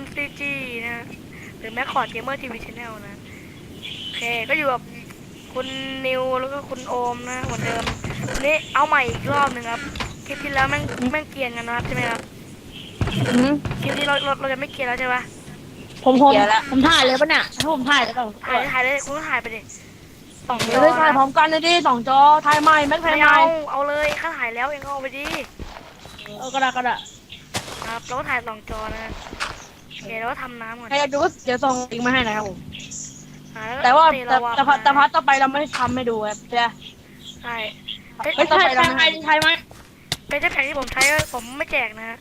MCG นะ หรือแมคคอร์ดเกมเมอร์ทีวีชแนลนะ โอเค ก็อยู่กับคุณนิวแล้วก็คุณโอมนะเหมือนเดิมวันนี้เอาใหม่อีกรอบหนึ่งครับ คลิปที่แล้วแม่งแม่งเกรียนกันนะครับใช่ไหมครับ อืมคลิปนี้เราเราเราจะไม่เกรียนแล้วใช่ปะผมผมเดี๋ยวละ ผมถ่ายเลยปะเนี่ยถ้าผมถ่ายแล้วก็ถ่ายถ่ายเลยคุณก็ถ่ายไปดิสองจเดี๋ยวอได้ถ่ายพร้อนะมกันเลยดิสองจอถ่ายใหม่แม็กถ่ายไม่ใหม่เอาเอาเลยข้าถ่ายแล้วเองก็เอาไปดิ เออก็ได้ก็ได้ครับเราก็ถ่ายสองจอนะ โอเคแล้วก็ทำน้ำก่อนใครอยากดูก็เดี๋ยวส่งลิงก์มาให้นะครับผมอ่ล้แต่ว่าเทแต่ลวแต่พัดมาแต่พัดต่อไปเราไม่ทำให้ดูครับใช่ไหมใช่เฮ้ไม่ยต่อใช่ไปเราใช่ไม่ไหมให้ใช่ไหมเป็นเจ้าแผงที่ผมใช้ก็ผมไม่แจกนะฮะ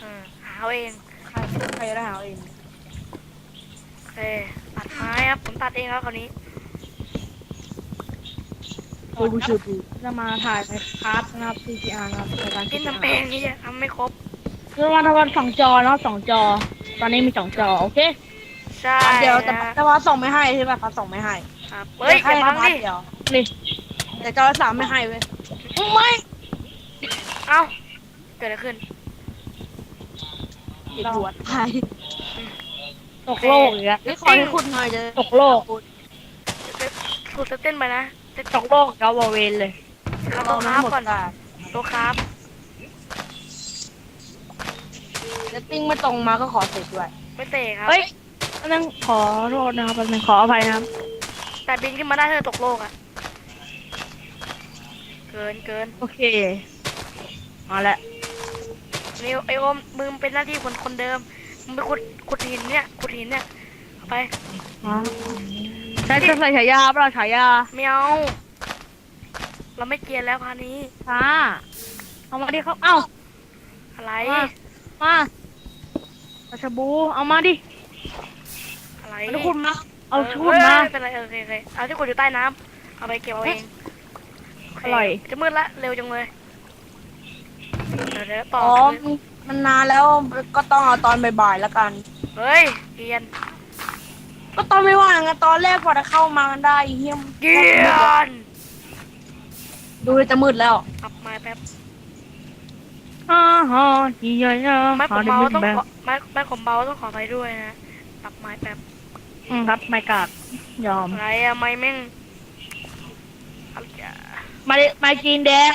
เออหาเอาเองใครใครได้หาเอาเองโอเคตัดไม้ครับผมตัดเองครับคราวนี้ดูดูดูดูจะมาถ่ายในคลาสนะครับ CGR นะครับในการ กินทำเองนี่ทำไม่ครบคือวันทวันสองจอเนาะสองจอ ตอนนี้มีสองจอโอเคใช่เดี๋ยวแต่นะแต่ว่าส่งไม่ให้ใช่ป่ะพัดส่งไม่ให้ครับเฮ้ยอย่าบังดิเดี๋ยวนี่แต่จอละสามไม่ให้เว้ยไม่เอ้าเกิดอะไรขึ้นติดหัวตายตกโลกอีกแล้วนี่ขอให้คุณหน่อยจะตกโลกสูตรเต้นไปนะเต้นตกโลกเกาบอเวนเลยครับเอาโต๊ะคมารับหมดก่อนได้โต๊ะครับแล้ วติ้งไม่ตรงมาก็ขอเสร็จด้วยไม่เตะครับเฮ้ยอันนึงขอโทษนะครับอันนึงขออภัยนะครับแต่บินขึ้นมาได้เธอตกโลกอะเกินเกินโอเคมาแล้วนิวไอโอมมึงเป็นหน้าที่คนคนเดิมมึงไปขุดขุดหินเนี่ยขุดหินเนี่ยเอาไปมาใช้จะใส่ฉายาเปล่าฉายาไม่เอาเราไม่เกลียนแล้วพานี้ช้าเอามาดิเขาเอ้าอะไรมามา ปลาชะบู เอามาดิอะไรแล้วคุณนะเอาชุดมาเไม่เป็นไรเออโอเคโอเคเอาที่ขุดอยู่ใต้น้ำเอาไปเก็บเอาเองโเคอร่อย จะมืดละเร็วจังเลยเดี๋ยวเดี๋ยวต่ออ๋อมันนานแล้วก็ต้องเอาตอนบ่ายๆแล้วกัน เฮ้ยเกลียนก็ตอนไม่ว่างอะตอนแรกพอจะเข้ามากันได้เฮียมเกลียนดูเลยจะมืดแล้วปรับไม้แป๊บ อ่าฮะยี่ยยไม้ผมดิเบาบิดต้องแบขอไม้ไม้ผมเบาต้องขอไปด้วยนะปรับไม้แป๊บอืมครับไม่กาดยอมอะไรอะไม้แม่งอะไรอะมาดิมาจีนแดง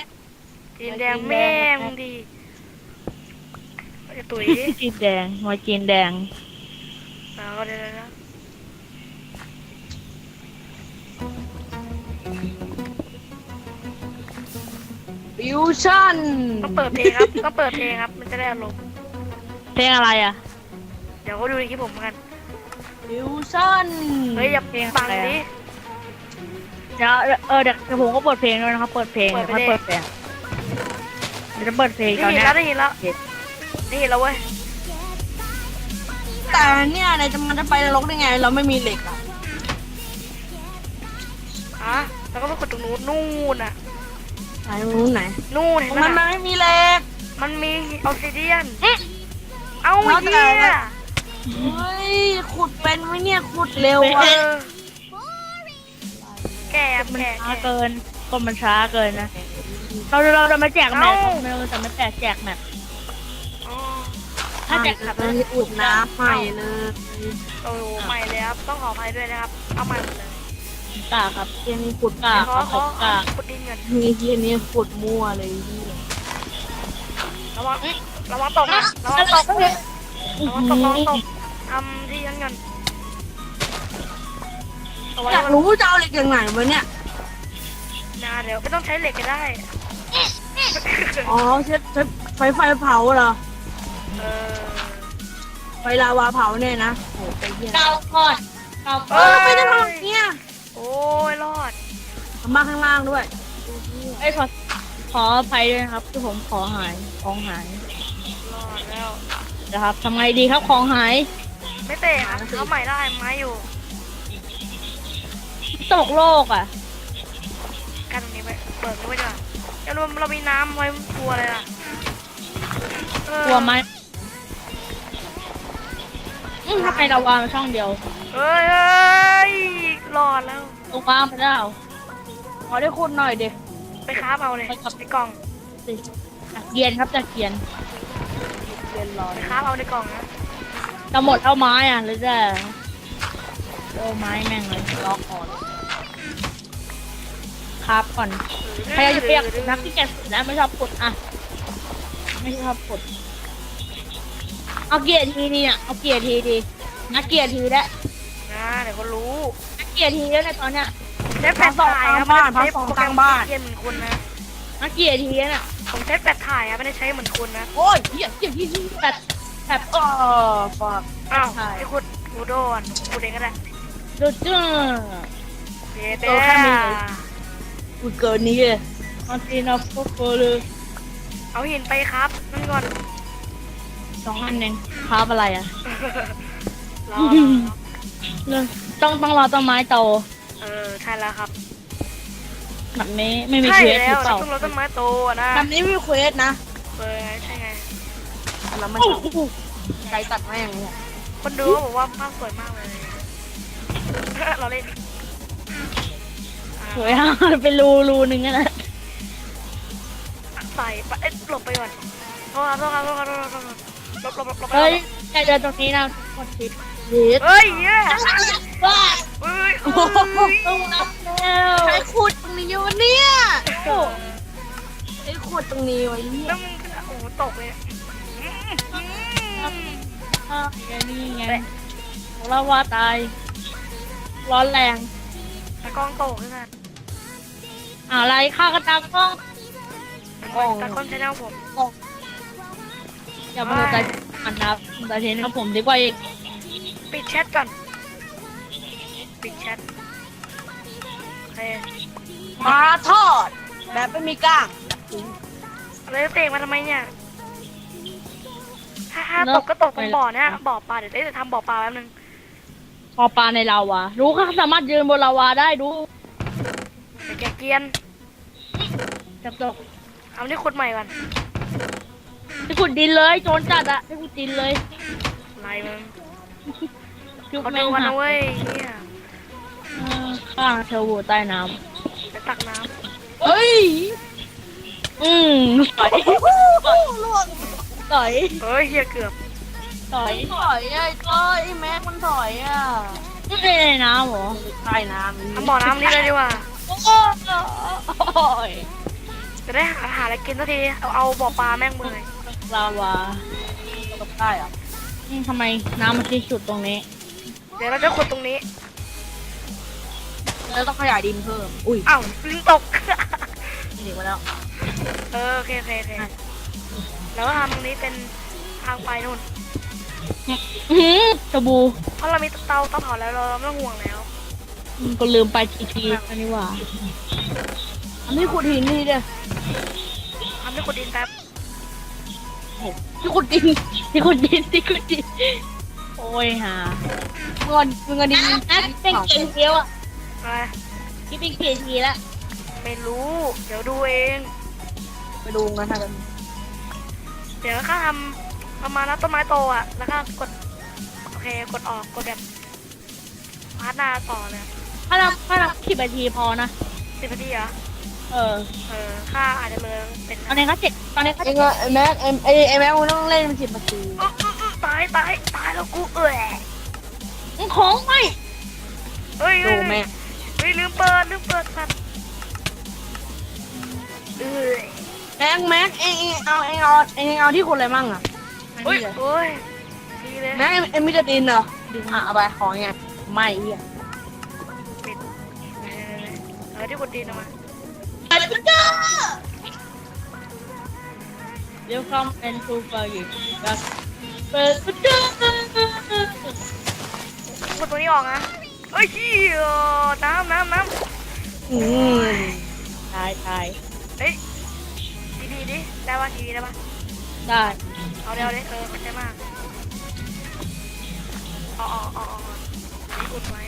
จีนแดงแม่งดีจะตุ๋ยดิจีนแดงมาจีนแดงเอาเดี๋ยวเดี๋ ฟิวชั่นต้องเปิดเพลงครับ ต้องเปิดเพลงครับ มันจะได้อารมณ์เพลงอะไรอะ เดี๋ยวก็ดูในคลิปผมกันฟิวชั่นเฮ้ยอย่าเพลงบังอะไรอะดิเดี๋ยวเออเดี๋ยวเดี๋ยวผมก็เปิดเพลงด้วยนะครับ เปิดเพลงเปิเดี๋ดยวไปค่อยดิเปิดเพลงเดี๋ยวจะเปิดเพลงได้ตอนยินเนี้ยแล้วได้ยินแล้วโอเคได้ยินแล้วเว้ยแต่เนี่ยอะไรจะมันจะไปนรกได้ไง เราไม่มีเหล็กอะฮะแล้วก็ไปกดตรงนู้นนู่นน่ะ ไหนรู้ไหนนู่นตเห็รนงไหมนั้นมันน่ะไม่มีเหล็กมันมีออกซิเดียนเอ้าแล้วแต่เหี้ยเฮ้ยขุดเป็นไหมเนี่ยขุดเร็วเออะอแก่ครับมันแก่ช้าแก่ เกินคนมันช้าเกินนะ เราเราจะมาแจกแมปเอ้า เราจะมาแจกแจกแมปอ๋อถ้าแจกแมปมันจะอุดน้ำใหม่เลย โอ้โหใหม่เลยครับต้องขออภัยด้วยนะครับ เอาใหม่หมดเลย กาครับเฮียนี่ขุดกาขคอรับขผอมกาขุดดินก่อนมีเฮียนี่ขุดมั่วเลยเหียระวังระวังตกนะระวังตกระวังตกระวังตกทำที่นั่นก่อนเอาไว้อยากรู้จะเอาเหล็กจากไหนวะเนี่ย นาเดี๋ยวไม่ต้องใช้เหล็กก็ได้ อ๋อใช้ใช้ไฟไฟเผาเหรอ เออไฟลาวาเผาเนี่ยนะโอ้ไปเฮียเกาก่อนเกาเออไม่ได้ทำเนี่ย โอ้ยรอดทำมาข้างล่างด้วยไอ้ยขอขออภัยด้วยนะครับที่ผมขอหายของหายรอดแล้ว นะครับทำไงดีครับของหายไม่เตะครับเอาใหม่ได้ไม้อยู่ตกโลกอะกันตรงนี้ไปเปิดนี้ไว้ดีกว่าเดี๋ยวเราเรามีน้ำไว้กลัวเลยล่ะเออกลัวไหม อืมทำไมเราวางช่องเดียวเฮ้ยเฮ้ยรอดแล้วตรงวางไปแล้วขอได้คุณหน่อยเด็ก ไปค้าบเอาเลยไปครับ ในกล่อง ตะเกียนครับตะเกียนเรียนรอไปค้าบเอาในกล่องนะ จะหมดเอาไม้อะหรือจะเอาไม้แม่งเลยล็อกก่อนครับก่อน ใครจะเปียกนักที่แกสุดแล้วไม่ชอบกดอะ ไม่ชอบกด เอาเกียร์ทีดีอะเอาเกียร์ทีดีนักเกียร์ทีแล้วนะเดี๋ยวก็รู้นักเกียร์ทีแล้วในะตอนเนี้ย ใช้แปดถ่ายครับไม่ได้ใช้โปรแกรมเกียนเหมือนคุณนะ นักเกียร์ทีแล้วน่ะผมใช้แปดถ่ายครับไม่ได้ใช้เหมือนคุณนะโอ้ยเหี้ยเหี้ยเหี้ยเหี้ยแบบแบบเออฟักอ้าวใช่ไอ้คุณกูโดนกูเองก็ได้ดูจ้าเย้เอเต้อแค่มีกูเกินนี้เลยออนตีนาโฟโฟเลยเอาหินไปครับนั่นก่อน สองอันเองครับอะไรอะรอเรื่องต้องต้องรอต้นไม้โตเออใช่แล้วครับแบบนี้ไม่มีใช่เควสหแล้รืวอเปล่าต้องรถต้นไม้โตอะนะแบบนี้ไม่มีเควสนะเออใช่ไงแล้วมันใจตัดแม่งเนี่ยคนดูเขาบอกว่าภาพสวยมากเลย เราเล่นอ่าสวยฮะเป็นรูรูหนึ่งอะนะใส่ไปเอ๊ะหลบไปก่อนโทษครับโทษครับโทษครับโทษครับโทษครับ หลบหลบหลบหลบเฮ้ยก่อนแกเดินตรงนี้นะกดผิดเย็ดเฮ้ยเย้ยว้าเฮ้ยโอ้โหต้องรับแล้วใครขุดตรงนี้อยู่เนี่ยใครขุดตรงนี้ไวะเนี่ยแล้วมึงโอ้โหตกเลยอะอืมอืมอะนี่ไงของเราว่าตาย ร้อนแรงตะกล้องโตขึ้นมาอะไรฆ่ากระตากล้องตะกล้องใช้แนวผม อย่ามาดูใจอันนะใจเทนครับผมดีกว่าอีกปิดแชทก่อน ปิดแชทโอเคปลาทอด แบบไม่มีกล้างแล้วเตะมาทำไมเนี่ยถ้าถ้าตกก็ตกตรงบ่อเนี่ยบ่อปลาเดี๋ยวได้จะทำบ่อปลาแป๊บนึงพอปลาในลาวารู้เขาสามารถยืนบนลาวาได้ดูเดี๋ยวแกเกรียนจับตกเอานี่ขุดใหม่ก่อน ที่ขุดดินเลยโจรจัดอะที่ขุดดินเลยไล่มึงคือเขาแม่ดูงกันหันะกเว้ยเนี่ยเออข้างเทอร์โบใต้น้ไปตักน้เฮ้ยำอืมต่อยล่วงต่อยำเฮ้ยเฮียเกือบต่อยถอยไอ้ก้อยไอ้แม็กมันถอยอะไม่ใช่ในน้ำเหรอใต้น้ำทำบ่อน้ำนี่เลยดีกว่าโอ้ยจะได้หาหาอะไรกินสักที เอาเอาบ่อปลาแม่งมือ ลาวากับใต้อะอืมทำไมน้ำมันที่สุดตรงนี้ เดี๋ยวเราจะขุดตรงนี้ แล้วต้องขยายดินเพิ่ม อุ้ยอ้าวลิงตกหนีมาแล้ว เออโอเคโอเคโอเคแล้วก็ทำตรงนี้เป็นทางไปนู่น อื้อหือสบู่เพราะเรามีเตาเตาเผาแล้วเราไม่ต้องห่วงแล้ว อืมก็ลืมไปทีทีอันนี้ว่าอันนี้ขุดหินนี่เด้อทำให้ขุดดินแป๊บ ที่ขุดดินที่คุณดินที่คุณดินโอ้ยฮะเงินเงินดินนัดเป็นเก่งเดียวอะอะไรที่เป็นเก่งทีแล้วไม่รู้ เดี๋ยวดูเอง ไปดูกันทางกันเดี๋ยวข้าทำประมาณนั้นต้นไม้โตอะ แล้วก็กด โอเค กดออก กดแบบพาร์ทหน้าต่อเลยถ้าเราถ้าเราสิบนาทีพอนะสิบนาทีเหรอ เออเออข้าอาจจะเลยเป็นตอนนี้ก็เจ็ดตอนนี้ก็ไอ้เงินไอ้แม็กไอ้ไอ้ไอ้แม็กมันต้องเล่นเป็นสิบนาทีอื้ออื้ออื้อตายตายตายแล้วกูเอ๋ยของไม่เฮ้ยดูเฮ้ยแม่เฮ้ยลืมเปิดลืมเปิดสัตว์เอ้ยแม็กแม็กเองเองเอาเองเอาเองเอาที่ขุดอะไรมั่งอะอันเฮ้ยนี้เลยโอ้ยดีเลยแม็กเอ็มเอ็มมิจะดินเหรอดินอะเอาไปของไงไม่เหี้ย ปิดเออที่กดดินออกมา เดี๋ยวคอมเป็นทูฟาร์กิแบบเปิดประตูกดตัวนี้ออกนะเฮ้ยเหี้ยน้ำน้ำน้ำอืมตายตายเฮ้ยดีดีดิได้ป่ะทีวีได้ป่ะได้เอาเดี๋ยวเดี๋ยวเออมันใช่มากอ๋ออ๋ออ๋ออ๋อนี่อุดไว้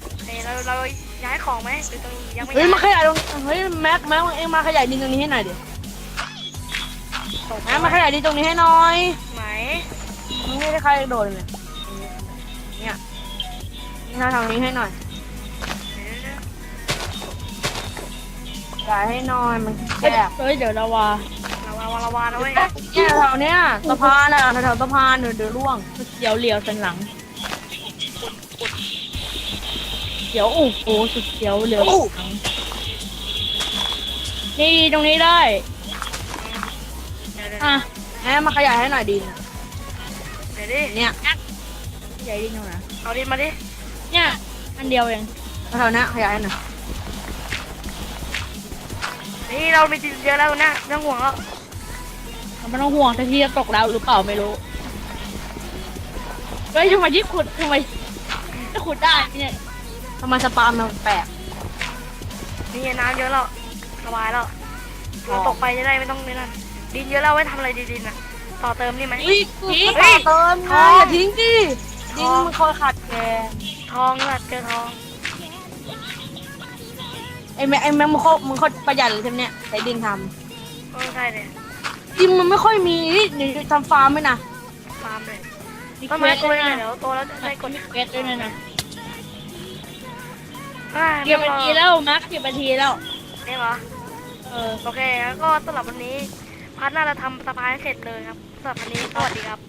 โอเคเราเรา ย้ายของไหมหรือตรงยังไม่เฮ้ยย้ายมาขยายตรงเฮ้ยแม็กแม็กเองมาขยายดินตรงนี้ให้หน่อยดิตกแม็กมาขยายดินตรงนี้ให้หน่อยไหมมึงไม่ได้ใครโดดเลยเนี่ยนี่ทางนี้ให้หน่อยเดี๋ยวเดี๋ยวขยายให้หน่อยมันแคบเฮ้ยเดี๋ยวเราว่าเราเอาระวังระวังนะเว้ยเนี่ยแถวเนี้ยสะพานอะแถวๆสะพานเดี๋ยวเดี๋ยวร่วงเดี๋ยวเหลียวสันหลัง เดี๋ยวโอ้โหสุดเดี๋ยวเหลียวหลังนี่ตรงนี้ได้เดี๋ยวเดี๋ยวอะแหมมาขยายให้หน่อยดินเดี๋ยวดิเนี่ยใหญ่ดิตรงไหนเอาดินมาดิเนี่ยอันเดียวเองแถวๆเนี้ยขยายให้หน่อยนี่เรามีดินเยอะแล้วนะไม่ต้องห่วงแล้วไม่ต้องห่วงถ้าที่จะตกแล้วหรือเปล่าไม่รู้เฮ้ยทำไมที่ขุดทำไมจะขุดได้เนี่ย ทำไมสปาล์มมันแปลกนี่น้ำเยอะแล้วสบายแล้วเราตกไปจะได้ไม่ต้องนี่นั่นดินเยอะแล้วไว้ทำอะไรดินๆน่ะ ต่อเติมนี่ไหมเฮ้ยเฮ้นี่ยต่อเติมไงทองอย่าทิ้งดิทดินองมันคอยขาดแคลนทองล่ะเจอทองไอ้แม่ไอ้แม่มึงโคตรมึงโคตรประหยัดเลยใช่ไหมเนี่ยใช้ดินทเออใช่เลยำดินมันไม่ค่อยมีนี่เดี๋ยวทำฟาร์มไหมนะฟาร์มเลยมีต้นเควไม้สกล้ด้ววยยเนี่ยนะเดี๋ยวโตแล้วจะได้กดมีเควสด้วยนะ อ่าเก็บนาทีแล้วมาร์คเก็บนาทีแล้วเนี่ยเหรอเออ โอเคแล้วก็สำหรับวันนี้พัดน่าจะทำสะพานให้เสร็จเลยครับสำหรับวันนี้สวัสดีครับ